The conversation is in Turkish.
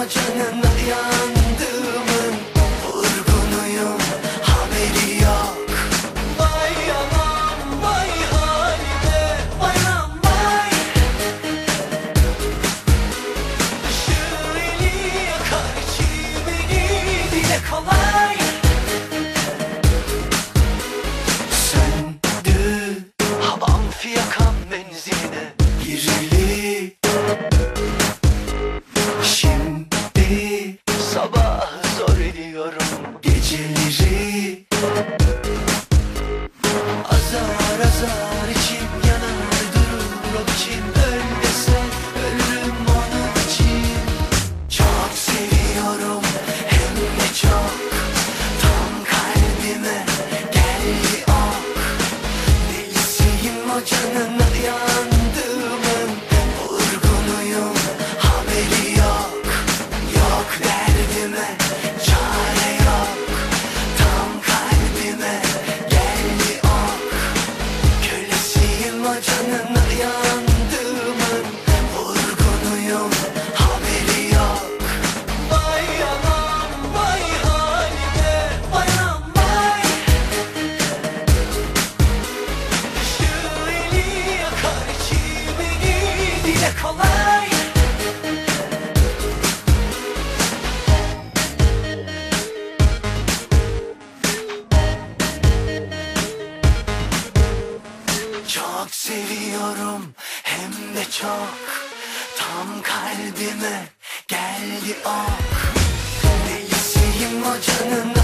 Imagine him. Çok seviyorum. Hem de çok. Tam kalbime geldi ok. Delisiyim o canına